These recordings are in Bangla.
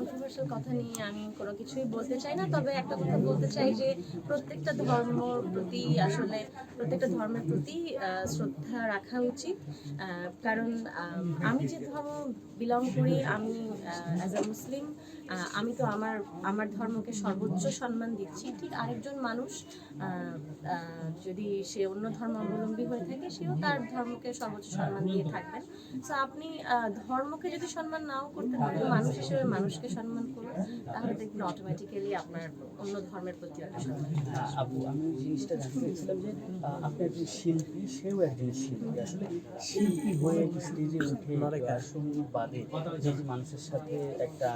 কন্ট্রোভার্সিয়াল কথা নিয়ে আমি কোনো কিছুই বলতে চাই না, তবে একটা কথা বলতে চাই যে প্রত্যেকটা ধর্মর প্রতি আসলে, প্রত্যেকটা ধর্মের প্রতি শ্রদ্ধা রাখা উচিত। কারণ, আমি যে ধর্ম বিলং করি, আমি অ্যাজ আ মুসলিম আমি তো আমার আমার ধর্মকে সর্বোচ্চ সম্মান দিচ্ছি। ঠিক আরেকজন মানুষ যদি সে অন্য ধর্মাবলম্বী হয়ে থাকে, সেও তার ধর্মকে সর্বোচ্চ সম্মান দিয়ে থাকবেন। তো আপনি ধর্মকে যদি সম্মান নাও করতে পারেন, মানুষ হিসেবে মানুষকে সম্মান করুন তাহলে দেখবেন অটোমেটিক্যালি আপনার অন্য ধর্মের প্রতি। আপু আমি জিনিসটা জানতে চাইছিলাম যে আপনি একজন শিল্পী সেও একজন শিল্পী। আসলে শিল্পী হয়ে স্টেজে উঠে সংগীত বাদে যে যে মানুষের সাথে একটা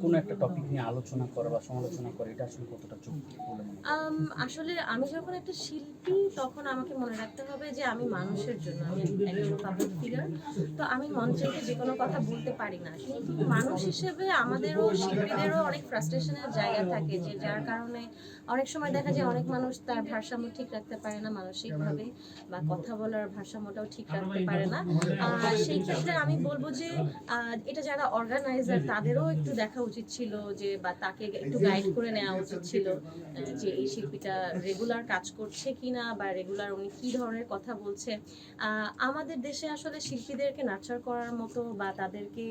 কোনো একটা টপিক নিয়ে আলোচনা করা বা সমালোচনা করা এটা আসলে কতটা আসলে আমি যখন একটা শিল্পী তখন আমাকে মনে রাখতে হবে যে আমি মানুষের জন্য আমি একজন পাবলিক ফিগার তো আমি মঞ্চে যে কোনো কথা বলতে পারি না। কিন্তু মানুষ হিসেবে আমাদেরও শিল্পীদেরও অনেক ফ্রাস্ট্রেশনের জায়গা থাকে যে যার কারণে অনেক সময় দেখা যায় অনেক মানুষ তার ভারসাম্য ঠিক রাখতে পারে না মানসিকভাবে বা কথা বলার ভারসাম্যটাও ঠিক রাখতে পারে না। সেই ক্ষেত্রে আমি বলব যে এটা যারা অর্গানাইজার তাদেরও একটু দেখা উচিত ছিল যে বা তাকে একটু গাইড করে নেওয়া উচিত ছিল যে এই শিল্পীটা রেগুলার কাজ করছে কিনা বা রেগুলার উনি কি ধরনের কথা বলছে। আমাদের দেশে আসলে শিল্পীদেরকে নার্চার করার মতো বা তাদেরকে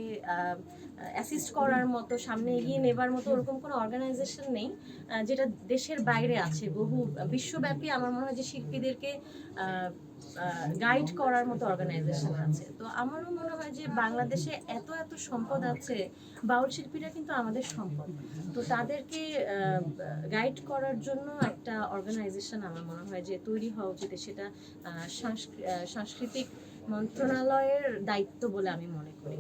অ্যাসিস্ট করার মতো সামনে এগিয়ে নেবার মতো ওরকম কোনো অর্গানাইজেশন নেই যেটা দেশের বাইরে আছে। বহু বিশ্বব্যাপী আমার মনে হয় যে শিল্পীদেরকে গাইড করার মতো অর্গানাইজেশন আছে। তো আমারও মনে হয় যে বাংলাদেশে এত এত সম্পদ আছে, বাউল শিল্পীরা কিন্তু আমাদের সম্পদ। তো তাদেরকে গাইড করার জন্য একটা অর্গানাইজেশন আমার মনে হয় যে তৈরি হওয়া উচিত। সেটা সাংস্কৃতিক মন্ত্রণালয়ের দায়িত্ব বলে আমি মনে করি।